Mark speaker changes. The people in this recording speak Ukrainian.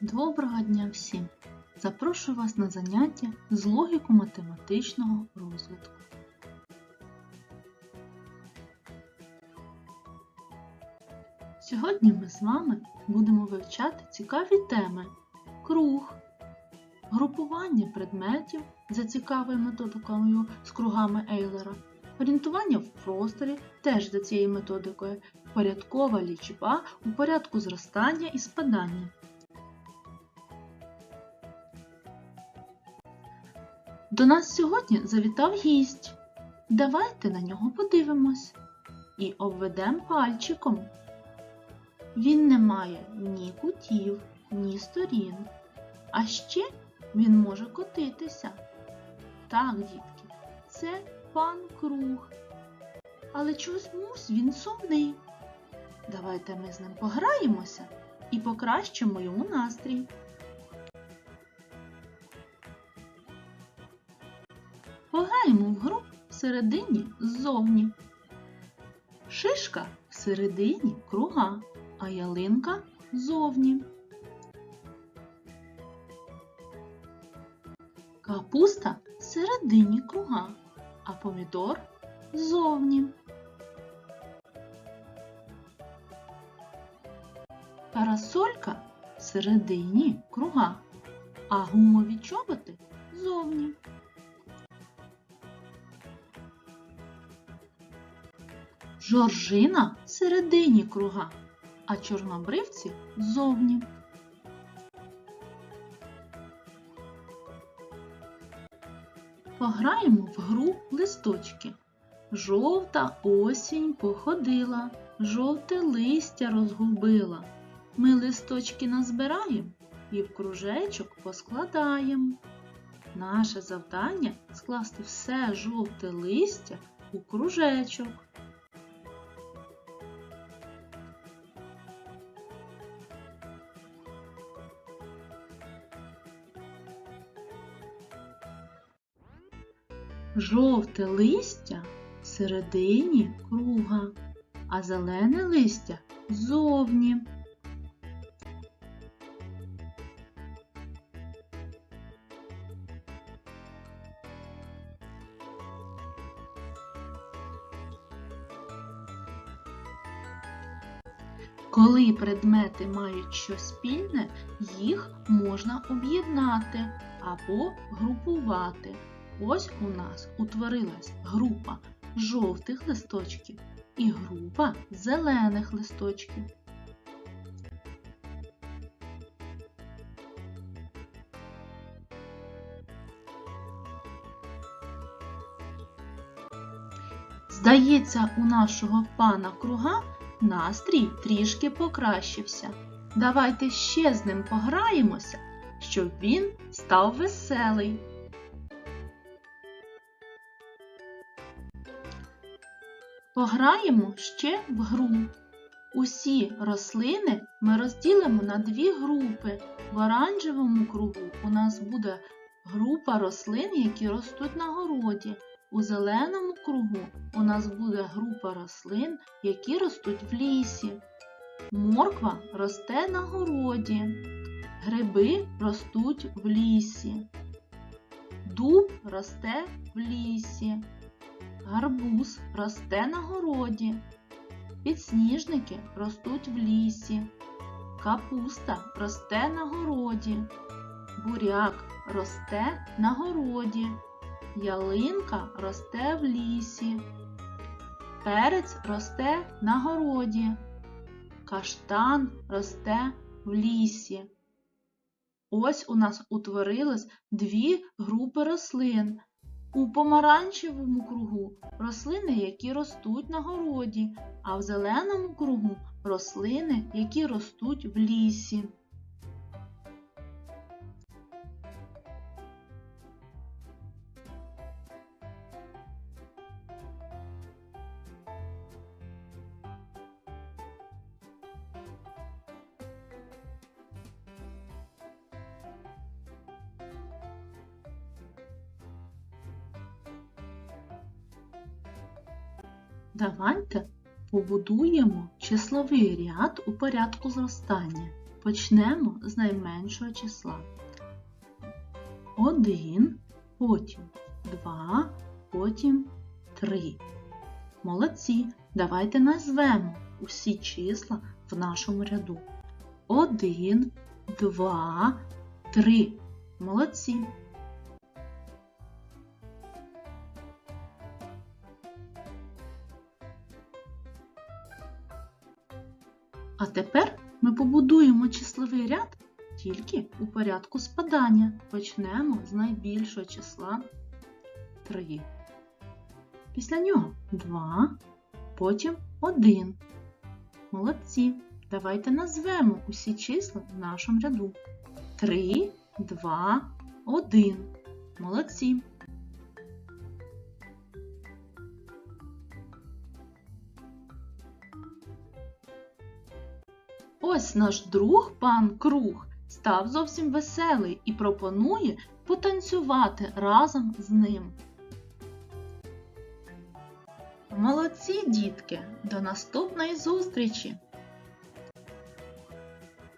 Speaker 1: Доброго дня всім! Запрошую вас на заняття з логіко-математичного розвитку. Сьогодні ми з вами будемо вивчати цікаві теми круг, групування предметів за цікавою методикою з кругами Ейлера, орієнтування в просторі теж за цією методикою, порядкова лічба у порядку зростання і спадання. До нас сьогодні завітав гість. Давайте на нього подивимось і обведемо пальчиком. Він не має ні кутів, ні сторін. А ще він може котитися. Так, дітки, це пан круг. Але чомусь він сумний. Давайте ми з ним пограємося і покращимо йому настрій. Пограємо в гру всередині ззовні. Шишка всередині круга, а ялинка ззовні. Капуста всередині круга, а помідор ззовні. Парасолька всередині круга, а гумові чоботи ззовні. Жоржина всередині круга, а чорнобривці ззовні. Пограємо в гру листочки. Жовта осінь походила, жовте листя розгубила. Ми листочки назбираємо і в кружечок поскладаємо. Наше завдання скласти все жовте листя у кружечок. Жовте листя всередині круга, а зелене листя ззовні. Коли предмети мають щось спільне, їх можна об'єднати або групувати. Ось у нас утворилась група жовтих листочків і група зелених листочків. Здається, у нашого пана круга настрій трішки покращився. Давайте ще з ним пограємося, щоб він став веселий. Пограємо ще в гру. Усі рослини ми розділимо на дві групи. В оранжевому кругу у нас буде група рослин, які ростуть на городі. У зеленому кругу у нас буде група рослин, які ростуть в лісі. Морква росте на городі. Гриби ростуть в лісі. Дуб росте в лісі. Гарбуз росте на городі. Підсніжники ростуть в лісі. Капуста росте на городі. Буряк росте на городі. Ялинка росте в лісі. Перець росте на городі. Каштан росте в лісі. Ось у нас утворилось дві групи рослин. У помаранчевому кругу рослини, які ростуть на городі, а в зеленому кругу рослини, які ростуть в лісі. Давайте побудуємо числовий ряд у порядку зростання. Почнемо з найменшого числа. 1, потім 2, потім 3. Молодці. Давайте назвемо усі числа в нашому ряду. 1, 2, 3. Молодці. А тепер ми побудуємо числовий ряд тільки у порядку спадання. Почнемо з найбільшого числа 3. Після нього 2, потім 1. Молодці. Давайте назвемо усі числа в нашому ряду. 3, 2, 1. Молодці. Ось наш друг пан Круг став зовсім веселий і пропонує потанцювати разом з ним. Молодці, дітки! До наступної зустрічі!